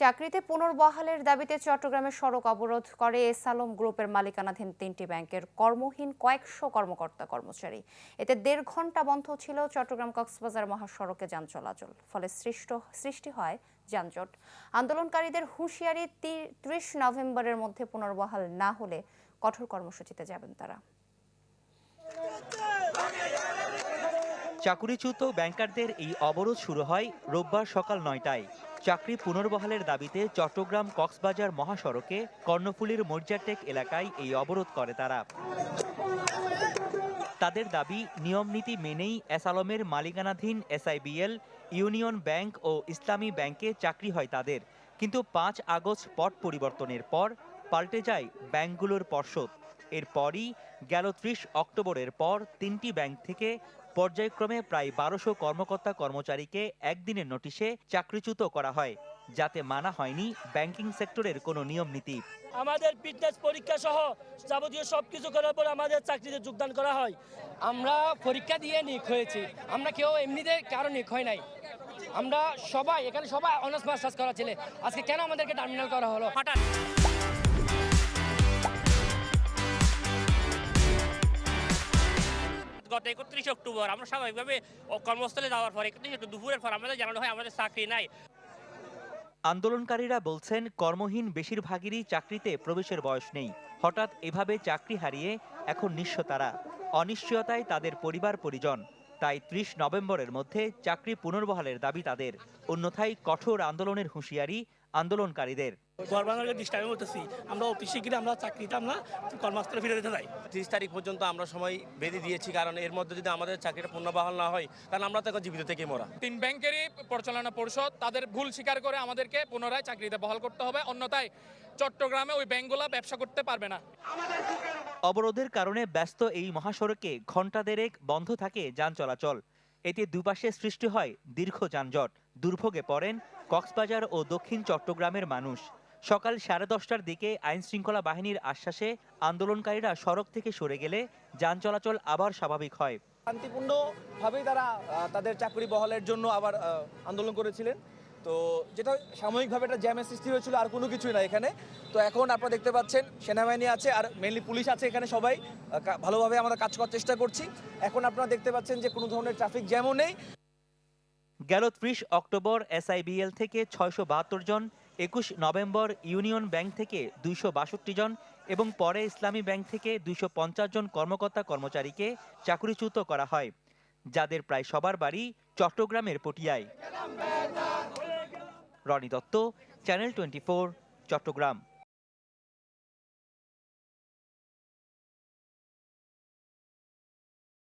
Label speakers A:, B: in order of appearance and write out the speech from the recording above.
A: চাকরিতে পুনর্বহালের দাবিতে চট্টগ্রামে সড়ক অবরোধ করে এস আলম গ্রুপের মালিকানাধীন তিনটি ব্যাংকের কর্মহীন কয়েকশো কর্মকর্তা কর্মচারী। এতে দেড় ঘণ্টা বন্ধ ছিল চট্টগ্রাম কক্সবাজার মহাসড়কে যান চলাচল, ফলে সৃষ্ট, সৃষ্টি হয় যানজট। আন্দোলনকারীদের হুঁশিয়ারি ত্রিশ নভেম্বরের মধ্যে পুনর্বহাল না হলে কঠোর কর্মসূচিতে যাবেন তারা।
B: চাকুরিচ্যুত ব্যাংকারদের এই অবরোধ শুরু হয় রোববার সকাল নয়টায়। চাকরি পুনর্বহালের দাবিতে চট্টগ্রাম কক্সবাজার মহাসড়কে কর্ণফুলীর মর্যাটেক এলাকায় এই অবরোধ করে তারা। তাদের দাবি নিয়মনীতি মেনেই এসালমের মালিকানাধীন এসআইবিএল, ইউনিয়ন ব্যাংক ও ইসলামী ব্যাংকে চাকরি হয় তাদের। কিন্তু পাঁচ আগস্ট পট পরিবর্তনের পর পাল্টে যায় ব্যাংকগুলোর পর্ষদ। এরপরই গেল ত্রিশ অক্টোবরের পর তিনটি ব্যাংক থেকে পর্যায়ক্রমে প্রায় বারোশো কর্মকর্তা কর্মচারীকে একদিনের নোটিশে চাকরিচ্যুত করা হয় যাতে মানা হয়নি ব্যাংকিং সেক্টরের কোনো নিয়ম নীতি।
C: আমাদের ফিটনেস পরীক্ষা সহ যাবতীয় সবকিছু করার পর আমাদের চাকরিতে যোগদান করা হয়।
D: আমরা পরীক্ষা দিয়ে নিক হয়েছি। আমরা কেউ এমনিতে কারও নিক হয় নাই। আমরা সবাই এখানে সবাই অনার্স মাস্টার্স করা ছেলে। আজকে কেন আমাদেরকে টার্মিনাল করা হলো?
C: হঠাৎ।
E: গত একত্রিশ অক্টোবর। আমরা স্বাভাবিকভাবে কর্মস্থলে যাওয়ার পর, একত্রিশ দুপুরের পর আমাদের জানানো হয় আমাদের চাকরি নাই।
B: আন্দোলনকারীরা বলছেন, কর্মহীন বেশিরভাগেরই চাকরিতে প্রবেশের বয়স নেই। হঠাৎ এভাবে চাকরি হারিয়ে এখন নিঃস্ব তারা। অনিশ্চয়তায় তাদের পরিবার পরিজন। তাই ত্রিশ নভেম্বরের মধ্যে চাকরি পুনর্বহালের দাবি তাদের। অন্যথায় কঠোর আন্দোলনের হুঁশিয়ারি আন্দোলনকারীদের।
C: ডিস্টার্ব আমরা অতি শীঘ্রই আমরা চাকরিতে আমরা কর্মস্থলে ফিরে যেতে চাই।
F: ত্রিশ তারিখ পর্যন্ত আমরা সময় বেঁধে দিয়েছি কারণ এর মধ্যে যদি আমাদের চাকরিটা পুনর্বহাল না হয় তাহলে আমরা তো জীবিত থেকে মরা।
G: তিন ব্যাংকেরই পরিচালনা পরিষদ তাদের ভুল স্বীকার করে আমাদেরকে পুনরায় চাকরিতে বহাল করতে হবে অন্যথায় চট্টগ্রামে ওই ব্যাংকগুলো ব্যবসা করতে পারবে না।
B: অবরোধের কারণে ব্যস্ত এই মহাসড়কে ঘণ্টা দেড়েক বন্ধ থাকে যান চলাচল। এতে দুপাশে সৃষ্টি হয় দীর্ঘ যানজট। দুর্ভোগে পড়েন কক্সবাজার ও দক্ষিণ চট্টগ্রামের মানুষ। সকাল সাড়ে দশটার দিকে আইন শৃঙ্খলা বাহিনীর আশ্বাসে আন্দোলনকারীরা সড়ক থেকে সরে গেলে যান চলাচল আবার স্বাভাবিক হয়।
H: শান্তিপূর্ণভাবেই তারা তাদের চাকরি বহালের জন্য আবার আন্দোলন করেছিলেন। তো যেটা সাময়িকভাবে একটা জ্যামের সৃষ্টি হয়েছিল আর কোনো কিছুই না এখানে। তো এখন আপনারা দেখতে পাচ্ছেন সেনাবাহিনী আছে আর মেনলি পুলিশ আছে এখানে সবাই। ভালোভাবে আমরা কাজ করার চেষ্টা করছি। এখন আপনারা দেখতে পাচ্ছেন যে কোনো ধরনের ট্রাফিক জ্যামও নেই।
B: গেল ত্রিশ অক্টোবর এসআইবিএল থেকে ছয়শো বাহাত্তর জন একুশ নভেম্বর ইউনিয়ন ব্যাংক থেকে দুইশো বাষট্টি জন এবং পরে ইসলামী ব্যাংক থেকে দুইশো পঞ্চাশ জন কর্মকর্তা কর্মচারীকে চাকরিচ্যুত করা হয়, যাদের প্রায় সবার বাড়ি চট্টগ্রামের পটিয়ায়। Rony Dutta channel twenty four Chattogram.